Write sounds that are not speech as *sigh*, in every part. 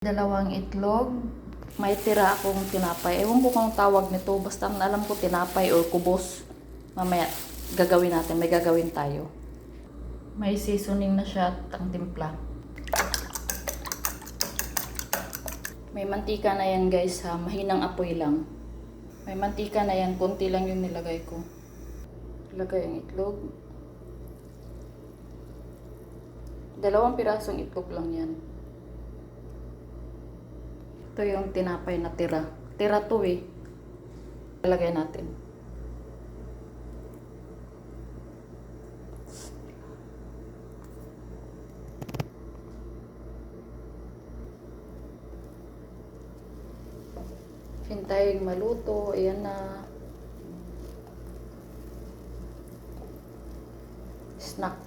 Dalawang itlog. May tira akong tinapay. Ewan ko kung tawag nito. Basta alam ko tinapay or kubos. Mamaya gagawin natin. May gagawin tayo. May seasoning na siya at ang timpla. May mantika na yan guys ha. Mahinang apoy lang. May mantika na yan. Kunti lang yung nilagay ko. Ilagay ang itlog. Dalawang pirasong itlog lang yan. Ito yung tinapay na tira. Tira to eh. Ilagay natin. Hintayin maluto. Ayan na. Snack.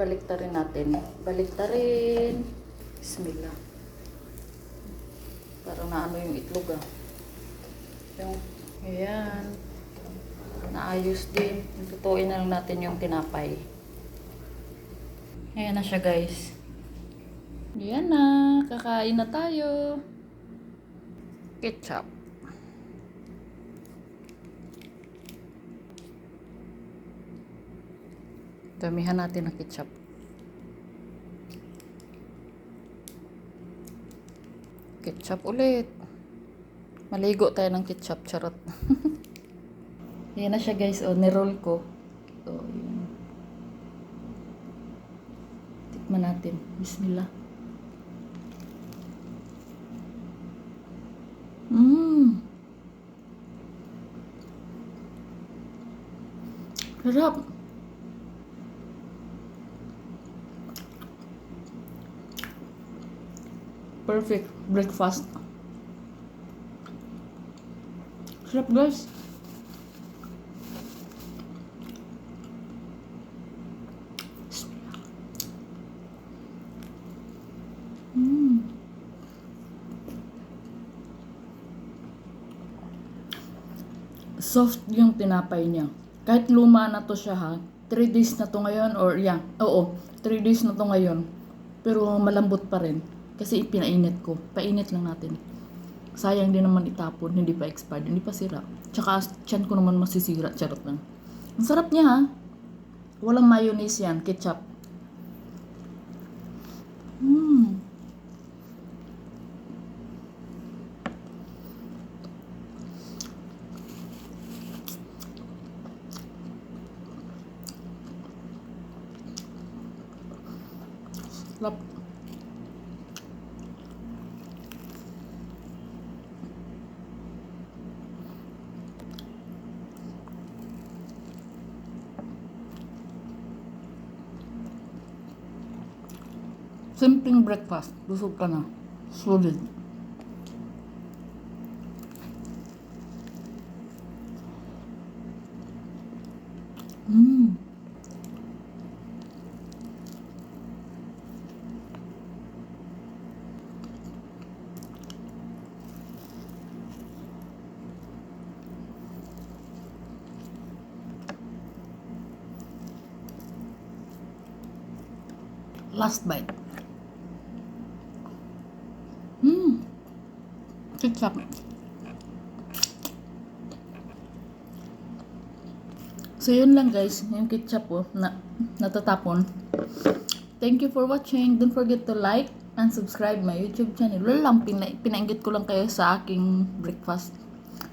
Baliktarin natin. Baliktarin. Bismillah. Parang naano yung itlog ah. Yung, ayan. Naayos din. Tutuin na lang natin yung tinapay. Ayan na siya guys. Ayan na. Kakain na tayo. Ketchup. Damihan natin ng ketchup. Ketchup ulit. Maligo tayo ng ketchup, charot. *laughs* Yan na siya guys, oh, niroll ko. So, yun. Tikman natin. Bismillah. Mmm. Sarap. Perfect breakfast. Sarap guys. Mm. Soft yung tinapay niya. Kahit luma na to siya ha. 3 days na to ngayon or yeah. Oo, 3 days na to ngayon. Pero malambot pa rin. Kasi ipinainit ko. Painit lang natin. Sayang din naman itapon. Hindi pa expired. Hindi pa sira. Tsaka tiyan ko naman masisira. Charot lang. Ang sarap niya ha. Walang mayonnaise yan. Ketchup. Mmm. Sarap. Simpleng breakfast. Busog ka na. Solid. Mmm. Last bite. Mmm. Ketchup. So yun lang guys, yung ketchup po na natatapon. Thank you for watching. Don't forget to like and subscribe my YouTube channel. Wala lang, pina ko lang kayo sa aking breakfast.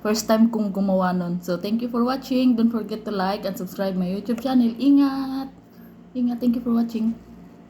First time kong gumawa nun. So thank you for watching. Don't forget to like and subscribe my YouTube channel. Ingat! Ingat, thank you for watching.